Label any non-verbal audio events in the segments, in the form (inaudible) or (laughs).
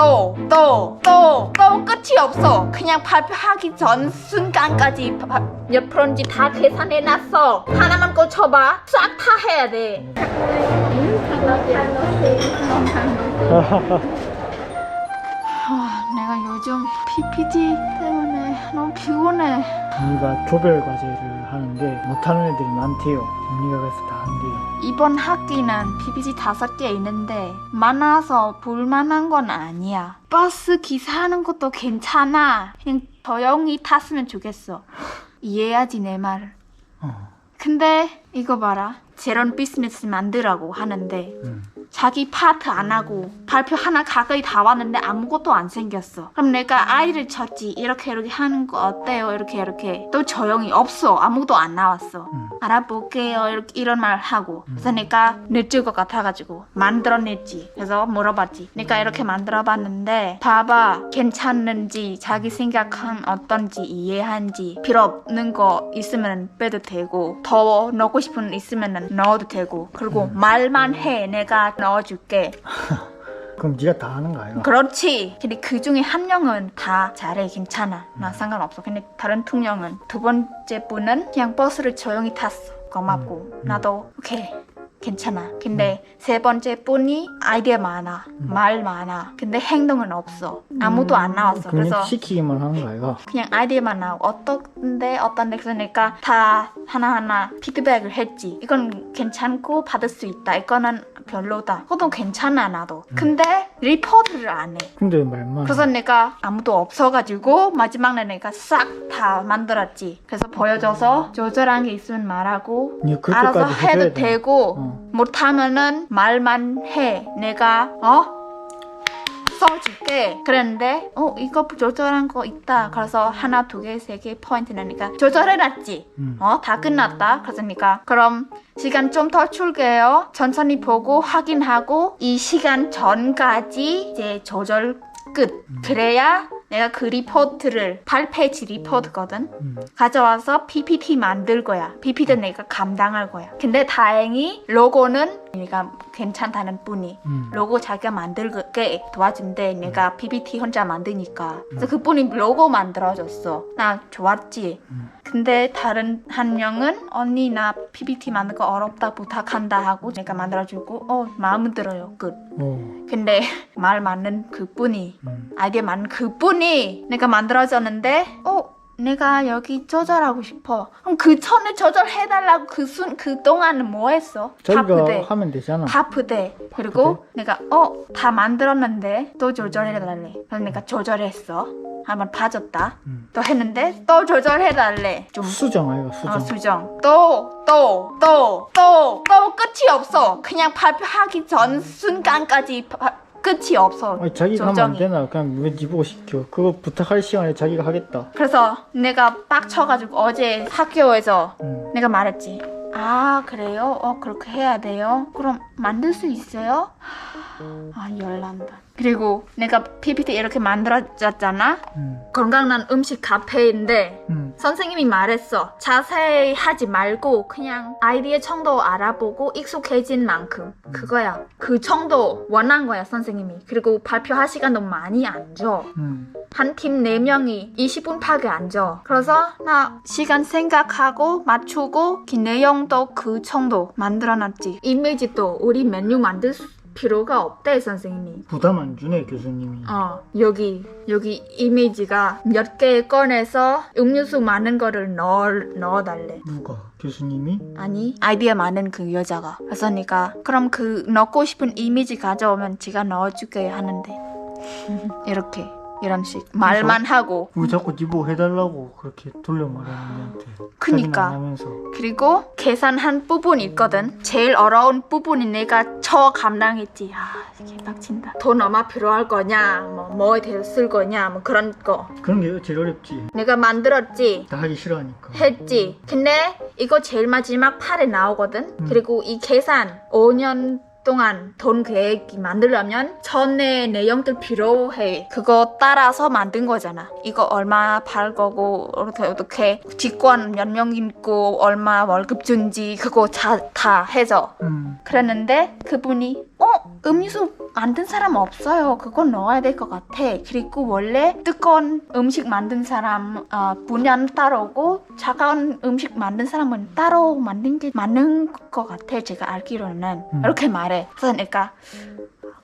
또, 또, 또, 또 끝이 없어. 그냥 발표하기 전 순간까지 바- 바- 몇 프로인지 다 계산해놨어. 하나만 꽂혀봐. 싹 다 해야 돼. 아, 내가 요즘 PPT 때문에 너무 피곤해. 언니가 조별 과제를 하는데 못하는 애들이 많대요. 언니가 그래서 다 한대요. 이번 학기는 PPT 다섯 개 있는데 많아서 볼만한 건 아니야. 버스 기사 하는 것도 괜찮아. 그냥 조용히 탔으면 좋겠어. 이해하지 내 말을. 어. 근데 이거 봐라. 제론 비즈니스 만들라고 하는데 음. 자기 파트 안 하고 발표 하나 가까이 다 왔는데 아무것도 안 생겼어. 그럼 내가 아이를 쳤지. 이렇게 이렇게 하는 거 어때요? 이렇게 이렇게. 또 조용히 없어. 아무것도 안 나왔어. 음. 알아볼게요. 이렇게 이런 말 하고. 그래서 내가 늦을 것 같아가지고 만들어냈지. 그래서 물어봤지. 내가 이렇게 만들어봤는데 봐봐. 괜찮는지 자기 생각한 어떤지 이해한지 필요 없는 거 있으면 빼도 되고 더 넣고 싶은 거 있으면 넣어도 되고 그리고 말만 해. 내가 넣어줄게. (laughs) 그럼 네가 다 하는 거 아이가? 그렇지. 근데 그 중에 한 명은 다 잘해 괜찮아. 나 상관없어. 근데 다른 두 명은 두 번째 분은 그냥 버스를 조용히 탔어. 고맙고 나도 오케이 괜찮아. 근데 세 번째 분이 아이디어 많아, 말 많아. 근데 행동은 없어. 아무도 안 나왔어. 그냥 그래서 시키기만 하는 거 아이가? 그냥 아이디어만 나오고 어떤데 어떤데 그러니까 다 하나 하나 피드백을 했지 이건 괜찮고 받을 수 있다 이거는 별로다 그것도 괜찮아 나도 근데 리포트를 안 해 근데 말만. 그래서 내가 아무도 없어가지고 마지막에 내가 싹 다 만들었지 그래서 보여줘서 조절한 게 있으면 말하고 네 알아서 해도 돼. 되고 어. 못하면은 말만 해 내가 어? 써줄게. 그랬는데 어 이거 조절한 거 있다. 그래서 하나 두 개 세 개 포인트 나니까 조절해놨지. 음. 어다 끝났다. 그러니까. 그럼 시간 좀 더 줄게요. 천천히 보고 확인하고 이 시간 전까지 이제 조절 끝. 그래야 내가 그 리포트를 8페이지 리포트거든 음. 가져와서 PPT 만들 거야. PPT 내가 감당할 거야. 근데 다행히 로고는 내가 괜찮다는 분이 음. 로고 자기가 만들게 도와준대. 내가 PPT 혼자 만드니까. 그래서 그분이 로고 만들어줬어. 나 좋았지. 음. 근데 다른 한 명은 언니 나 PPT 만든 거 어렵다 부탁한다 하고 내가 만들어주고 어 마음에 들어요. 끝. 어. 근데 (laughs) 말 맞는 그분이 음. 아이디어 많은 그분 이 내가 만들어졌는데 어 내가 여기 조절하고 싶어 그럼 그 전에 조절해달라고 그 순 그 동안은 뭐 했어? 자기가 바쁘대 하면 되잖아. 바쁘대 그리고 내가 어 다 만들었는데 또 조절해달래 그래서 내가 조절했어 한번 봐줬다 음. 또 했는데 또 조절해달래 좀 수정 아이가 수정. 어, 수정. 또, 또, 또, 또, 또 끝이 없어. 그냥 발표하기 전 순간까지 바- 끝이 없어. 아니 자기가 하면 안 조정이. 되나? 그냥 왜 니보고 시켜? 그거 부탁할 시간에 자기가 하겠다. 그래서 내가 빡쳐가지고 어제 학교에서 음. 내가 말했지. 아, 그래요? 어, 그렇게 해야 돼요? 그럼 만들 수 있어요? 아, 열난다. 그리고 내가 PPT 이렇게 만들어졌잖아? 음. 건강한 음식 카페인데 음. 선생님이 말했어. 자세히 하지 말고 그냥 아이디어 정도 알아보고 익숙해진 만큼 그거야. 그 정도 원한 거야 선생님이. 그리고 발표할 시간도 많이 안 줘. 음. 한팀 4명이 20분밖에 안 줘. 그래서 나 시간 생각하고 맞추고 그 내용도 그 정도 만들어놨지. 이미지도 우리 메뉴 만들 필요가 없대 선생님이. 부담 안 주네 교수님이. 어 여기 여기 이미지가 몇 개 꺼내서 음료수 많은 거를 넣어 넣어달래 누가? 교수님이? 아니 아이디어 많은 그 여자가 그래서 내가 그럼 그 넣고 싶은 이미지 가져오면 제가 넣어줄게 하는데 (laughs) 이렇게 이런 식 말만 하고 왜 자꾸 니보고 해달라고 그렇게 돌려 말하는 니한테. 그니까. 자기는 안 하면서. 그리고 계산한 부분 있거든 제일 어려운 부분이 내가 처 감당했지 아 이게 빡친다 돈 얼마 필요할 거냐 뭐 뭐에 대해서 쓸 거냐 뭐 그런 거 그런 게 제일 어렵지. 내가 만들었지 다 하기 싫어하니까. 했지. 근데 이거 제일 마지막 팔에 나오거든. 음. 그리고 이 계산 5년 동안 돈 계획이 만들려면 전에 내용들 필요해. 그거 따라서 만든 거잖아. 이거 얼마 팔 거고 어떻게 어떻게 직권 몇명 있고 얼마 월급 준지 그거 다, 다 해서 음. 그랬는데 그분이 어어 음료수 만든 사람 없어요. 그건 넣어야 될 것 같아. 그리고 원래 뜨거운 음식 만든 사람 어, 분야는 따로고 차가운 음식 만든 사람은 따로 만든 게 맞는 것 같아. 제가 알기로는 음. 이렇게 말해. 내가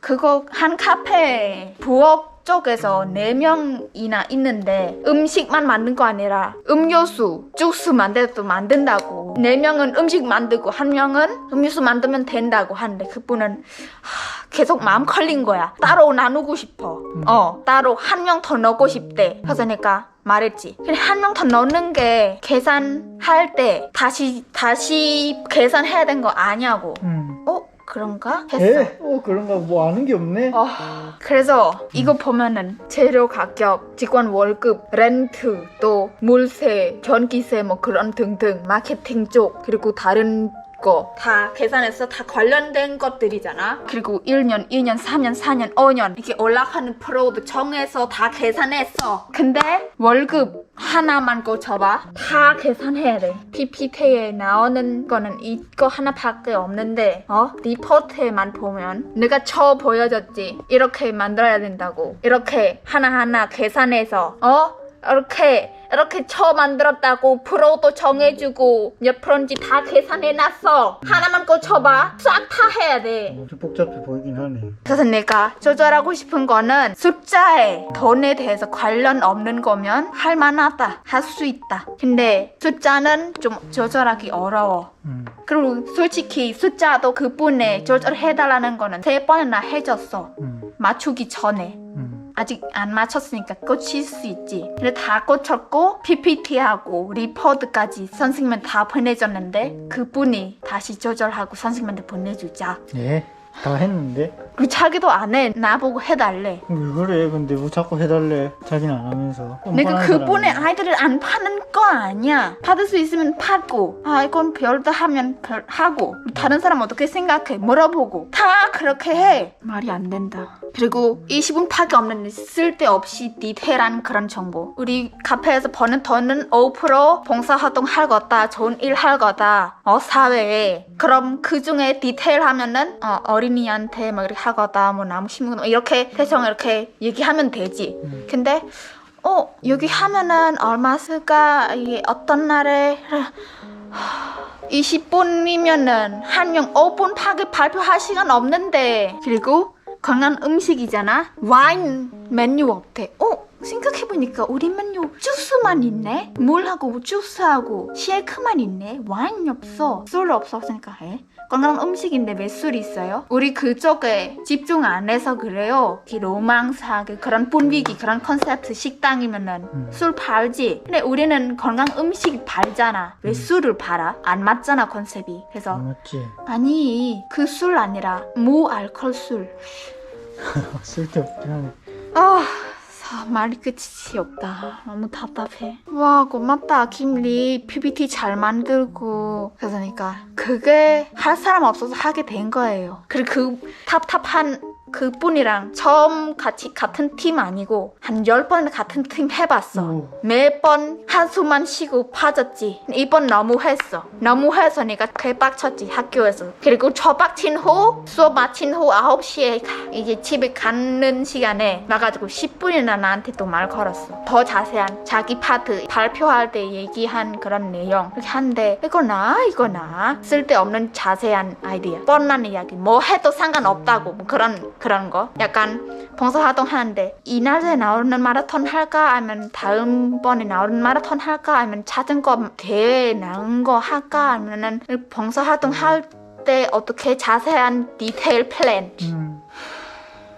그거 한 카페 부엌 쪽에서 네 명이나 있는데 음식만 만든 거 아니라 음료수, 주스 만들도 만든다고. 네 명은 음식 만들고 한 명은 음료수 만들면 된다고 하는데 그분은 하, 계속 마음 걸린 거야. 따로 나누고 싶어. 어 따로 한 명 더 넣고 싶대. 그래서 내가 말했지. 그래 한명 더 넣는 게 계산할 때 다시 다시 계산해야 되는 거 아냐고. 음. 어 그런가 했어 에? 어 그런가 뭐 아는 게 없네. 어, 그래서 이거 보면은 재료 가격, 직원 월급, 렌트, 또 물세, 전기세 뭐 그런 등등 마케팅 쪽 그리고 다른 거 다 계산해서 다 관련된 것들이잖아. 그리고 1년, 2년, 3년, 4년, 5년 이렇게 올라가는 프로도 정해서 다 계산했어. 근데 월급 하나만 꽂혀봐. 다 계산해야 돼. PPT에 나오는 거는 이거 하나밖에 없는데 어? 리포트에만 보면 내가 쳐 보여줬지. 이렇게 만들어야 된다고. 이렇게 하나하나 계산해서 어? 이렇게 이렇게 쳐 만들었다고 프로도 정해주고 몇 프로인지 다 계산해놨어 하나만 꽂혀봐 싹 다 해야 돼 아주 복잡해 보이긴 하네. 그래서 내가 조절하고 싶은 거는 숫자에 돈에 대해서 관련 없는 거면 할 만하다 할 수 있다 근데 숫자는 좀 조절하기 어려워 음. 그리고 솔직히 숫자도 그분에 조절해달라는 거는 세 번이나 해줬어 음. 맞추기 전에 음. 아직 안 맞췄으니까 꽂힐 수 있지. 근데 다 꽂혔고 PPT하고 리포트까지 선생님은 다 보내줬는데 그분이 다시 조절하고 선생님한테 보내주자. 예. 다 했는데 그리고 자기도 안 해. 나보고 해달래. 왜 그래? 근데 왜 자꾸 해달래? 자기는 안 하면서. 내가 그분의. 아이들을 안 파는 거 아니야. 받을 수 있으면 받고, 아 이건 별도 하면 별 하고, 다른 사람 어떻게 생각해? 물어보고 다 그렇게 해. 말이 안 된다. 그리고 20분밖에 없는 쓸데없이 디테일한 그런 정보. 우리 카페에서 버는 돈은 5% 봉사활동 할 거다, 좋은 일 할 거다. 어 사회에. 그럼 그 중에 디테일 하면은 어, 어린이한테 뭐 이렇게 하거다, 뭐 나무 심는 거 이렇게 대충 이렇게 얘기하면 되지. 음. 근데 어 여기 하면은 얼마 쓸까? 이게 어떤 날에? 20분이면은 한명 5분 파게 발표할 시간 없는데. 그리고 건강 음식이잖아. 와인 메뉴 없대. 어 생각해보니까 우리 메뉴 주스만 있네? 물하고 주스하고 쉐이크만 있네? 와인이 없어. 술 없었으니까 해 건강 음식인데 왜 술이 있어요? 우리 그쪽에 집중 안 해서 그래요. 그 로망스하게 그런 분위기, 그런 컨셉트 식당이면은 음. 술 팔지. 근데 우리는 건강 음식 팔잖아. 왜 음. 술을 팔아? 안 맞잖아 컨셉이. 그래서 안 맞지? 아니 그 술 아니라 무알콜 술. (laughs) 쓸데없긴 하네. 아 사- 말이 끝이 없다. 너무 답답해. 와 고맙다 김리 PPT 잘 만들고 그러니까 그게 할 사람 없어서 하게 된 거예요. 그리고 그 답답한 그분이랑 처음 같이 같은 팀 아니고 한 열 번 같은 팀 해봤어. 오. 매번 한숨만 쉬고 빠졌지. 이번 너무 했어. 너무 해서 내가 개빡쳤지 학교에서. 그리고 처박친 후 수업 마친 후 9시에 이제 집에 가는 시간에 나가지고 10분이나 나한테 또 말 걸었어. 더 자세한 자기 파트 발표할 때 얘기한 그런 내용 이렇게 한데 이거 나 이거 나 쓸데없는 자세한 아이디어 뻔한 이야기 뭐 해도 상관없다고 뭐 그런 그런 거? 약간 봉사활동 하는데 이날에 나오는 마라톤 할까? 아니면 다음번에 나오는 마라톤 할까? 아니면 자전거 대회 나온 거 할까? 아니면은 봉사활동 할 때 어떻게 자세한 디테일 플랜? 음.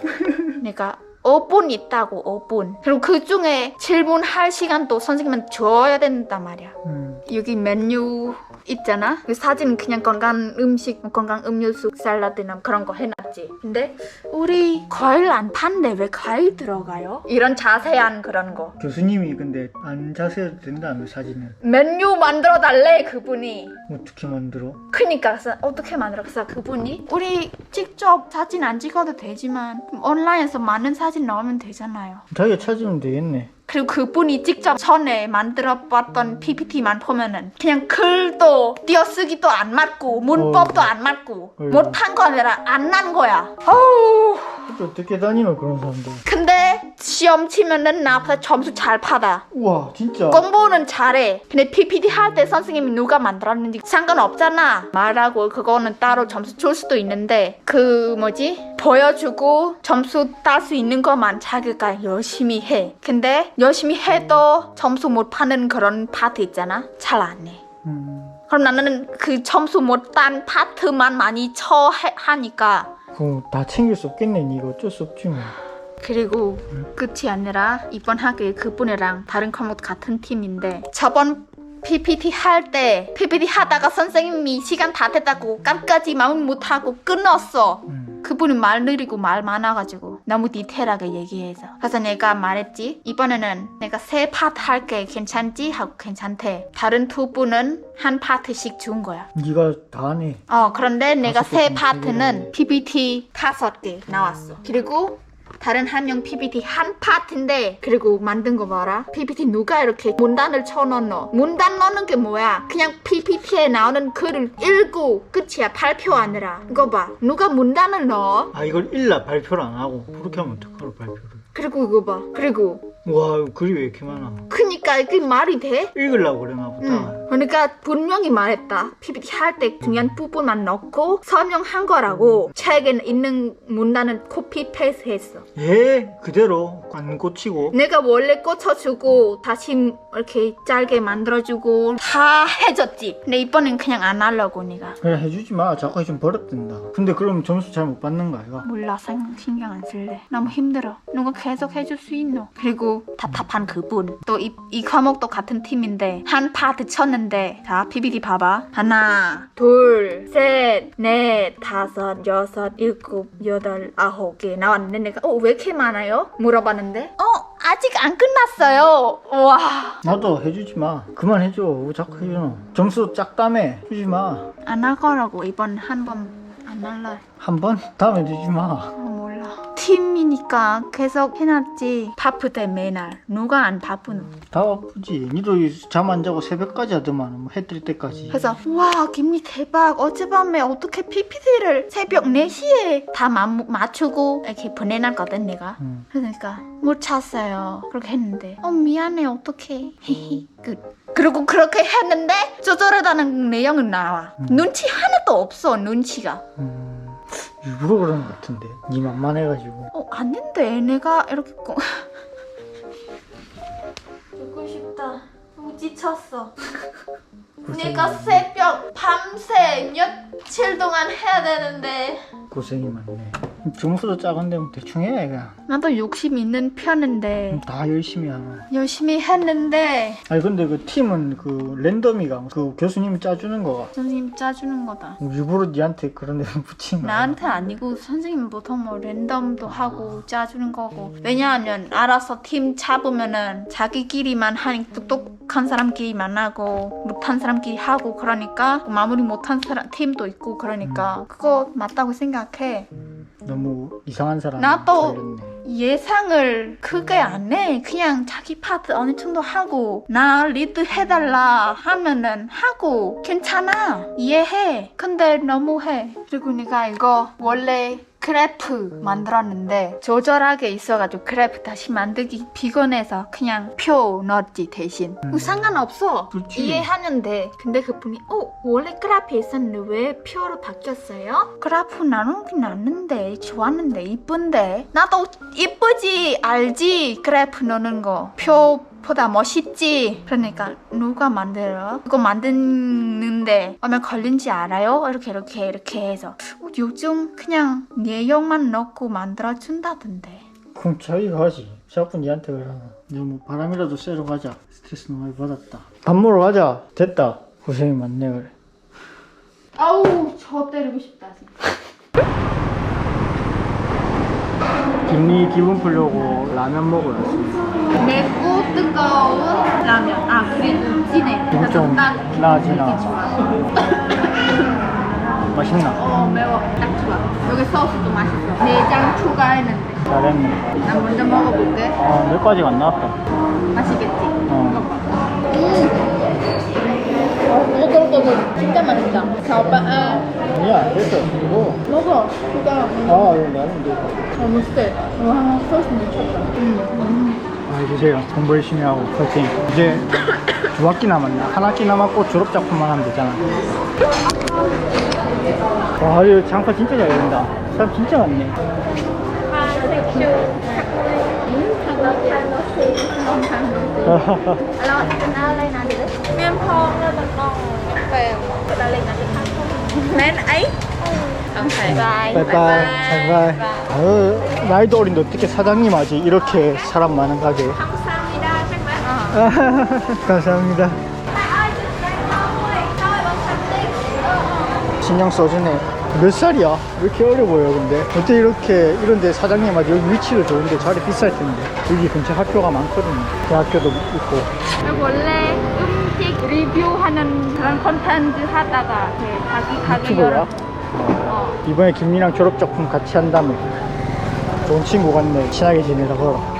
(laughs) 내가 5분 있다고 5분. 그리고 그 중에 질문할 시간도 선생님한테 줘야 된단 말이야. 음. 여기 메뉴 있잖아. 그 사진 그냥 건강 음식, 뭐 건강 음료수, 샐러드나 그런 거 해놨지. 근데 우리 과일 안 판데 왜 과일 들어가요? 이런 자세한 그런 거. 교수님이 근데 안 자세해도 된다며 사진을 메뉴 만들어 달래 그분이. 어떻게 만들어? 그니까 그래서 어떻게 만들어? 그래서 그분이 우리 직접 사진 안 찍어도 되지만 온라인에서 많은 사진 넣으면 되잖아요. 자기가 찾으면 되겠네. 그리고 그분이 직접 전에 만들어 봤던 PPT만 보면은 그냥 글도 띄어쓰기도 안 맞고 문법도 안 맞고 어이구. 못한 거 아니라 안 난 거야. 어우. 어떻게 다니노 그런 사람들? 근데 시험 치면은 나보다 점수 잘 받아. 우와 진짜. 공부는 잘해. 근데 PPT 할 때 선생님이 누가 만들었는지 상관없잖아. 말하고 그거는 따로 점수 줄 수도 있는데 그 뭐지? 보여주고 점수 딸 수 있는 것만 자기가 열심히 해. 근데 열심히 해도 점수 못 파는 그런 파트 있잖아. 잘 안 해. 음, 그럼 나는 그 점수 못 딴 파트만 많이 쳐 해- 하니까 그거 다 챙길 수 없겠네. 니가 어쩔 수 없지 뭐. 그리고 끝이 아니라 이번 학기에 그분이랑 다른科目같은 팀인데 저번 PPT 할 때 PPT 하다가 선생님이 시간 다 됐다고 끝까지 마음 못하고 끊었어. 음. 그분은 말 느리고 말 많아가지고 너무 디테일하게 얘기해서 그래서 내가 말했지 이번에는 내가 세 파트 할게 괜찮지? 하고 괜찮대 다른 두 분은 한 파트씩 준 거야 니가 다 하네. 어 그런데 내가 세 파트는 개를. PPT 다섯 개 나왔어 그리고 다른 한명 PPT 한 파트인데 그리고 만든 거 봐라. PPT 누가 이렇게 문단을 쳐넣어 문단 넣는 게 뭐야? 그냥 PPT에 나오는 글을 읽고 끝이야 발표 아니라. 이거 봐. 누가 문단을 넣어? 아 이걸 일라 발표를 안 하고. 그렇게 하면 어떡하러 발표를? 그리고 이거 봐. 그리고 와 글이 왜 이렇게 많아? 그니까 이게 말이 돼? 읽으려고 그러나 보다. 응. 그러니까 분명히 말했다. PPT 할 때 중요한 부분만 넣고 설명한 거라고. 책에 있는 문단은 코피 페이스 했어. 예 그대로 안 고치고. 내가 원래 꽂혀주고 다시 이렇게 짧게 만들어주고 다 해줬지. 근데 이번엔 그냥 안 하려고 내가. 그래 해주지 마. 자꾸 좀 버릇된다. 근데 그럼 점수 잘 못 받는 거 아이가? 몰라 생- 신경 안 쓸래. 너무 힘들어. 누가 계속 해줄 수 있노? 그리고 답답한 그분. 또 이 이 과목도 같은 팀인데 한 파트 쳤는데 자 PPT 봐봐. 하나, 둘, 셋, 넷, 다섯, 여섯, 일곱, 여덟, 아홉 개 나왔는데 내가 어 왜 이렇게 많아요? 물어봤는데 어 아직 안 끝났어요. 와. 나도 해주지 마. 그만 해줘. 왜 자꾸 해주노? 점수 짝다며. 주지 마. 안 할 거라고 이번 한 번 안 할래. 한 번? 다음에 주지 마. 팀이니까 계속 해놨지. 바쁘대 매날. 누가 안 바쁘노? 다 바쁘지. 니도 잠 안 자고 새벽까지 하더만. 뭐 해뜰 때까지. 그래서 와 김미 대박 어젯밤에 어떻게 PPT를 새벽 4시에 다 마, 맞추고 이렇게 보내놨거든 내가 응. 그러니까 못 찼어요 그렇게 했는데 어 미안해 어떡해 히히 끝 그리고 그렇게 했는데 조절하다는 내용은 나와 음. 눈치 하나도 없어 눈치가 음, 일부러 그런 것 같은데. 니 만만해가지고. 어 아닌데 내가 이렇게 꼭 (laughs) 듣고 싶다 너무 지쳤어 내가 새벽 밤새 며칠 동안 해야 되는데 고생이 많네. 점수도 작은데 뭐 대충 해 그냥. 나도 욕심 있는 편인데. 다 열심히 하나. 열심히 했는데. 아니 근데 그 팀은 그 랜덤이가 그 교수님이 짜주는 거가. 선생님 짜주는 거다. 일부러 니한테 그런 데 (laughs) 붙인 거야. 나한테 아니고 선생님 보통 뭐 랜덤도 하고 짜주는 거고. 왜냐하면 알아서 팀 잡으면은 자기끼리만 하니 똑똑한 사람끼리만 하고 못한 사람끼리 하고 그러니까 마무리 못한 사람 팀도 있고 그러니까 그거 맞다고 생각해 너무 이상한 사람. 나도- 살렸네. 예상을 크게 안 해. 그냥 자기 파트 어느 정도 하고 나 리드 해달라 하면은 하고 괜찮아. 이해해. 근데 너무 해. 그리고 내가 이거 원래 그래프 만들었는데 조절하게 있어가지고 그래프 다시 만들기 피곤해서 그냥 표 넣었지 대신 음. 상관없어 그렇지. 이해하면 돼 근데 그분이 어 원래 그래프 있었는데 왜 표로 바뀌었어요? 그래프 나누긴 났는데 좋았는데 이쁜데 나도 이쁘지 알지 그래프 넣는 거표 보다 멋있지 그러니까 누가 만들어 그거 만드는데 얼마 걸린지 알아요? 이렇게 이렇게 이렇게 해서 어, 요즘 그냥 내용만 넣고 만들어 준다던데 그럼 자기가 하지. 자꾸 니한테 그러나. 너뭐 바람이라도 쐬러 가자. 스트레스 너무 많이 받았다. 밥 먹으러 가자. 됐다. 고생이 많네 그래. 아우 저 때리고 싶다 진짜 김리 기분 풀려고 라면 먹으러 왔습니다. 맵고 뜨거운 라면 아 그리고 진해 이거 나아지나. 이렇게 좋아. (laughs) (laughs) 맛있나? 어 매워 딱 좋아 여기 소스도 맛있어 내장 추가했는데 잘했네. 난 먼저 먹어볼게. 아, 몇 가지가 안 나왔다. 맛있겠지? 어. 꼬들꼬들 진짜 맛있다. 자 오빠 아 아니야, 됐어. 이거. 먹어. 그거 아, 이거 나는 돼. 너무 세. 와 소스 미쳤다. 아, 주세요. 공부 열심히 하고, 파이팅. 이제 두 학기 남았나? 한 학기 남았고 졸업 작품만 하면 되잖아. 와, 이거 장사 진짜 잘 된다. 사람 진짜 많네. Alo, anh lên nè đi. Miên phong lên bằng con về. Đã lên nè đi ấy. Okay. Bye. 바이바이. 바이바이. 어, 나이도 어린데 어떻게 사장님 하지? 이렇게 사람 많은 가게. 감사합니다. 정말. (laughs) 감사합니다. 신경 써주네. 몇 살이야? 왜 이렇게 어려 보여, 근데? 어떻게 이렇게, 이런데 사장님한테 여기 위치를 좋은데 자리 비쌀 텐데. 여기 근처 학교가 많거든요. 대학교도 있고. 원래 음식 리뷰하는 그런 콘텐츠 하다가 이렇게 자기 가게? 열어. 어. 이번에 김민랑 졸업 작품 같이 한다며. 좋은 친구 같네. 친하게 지내라 걸어.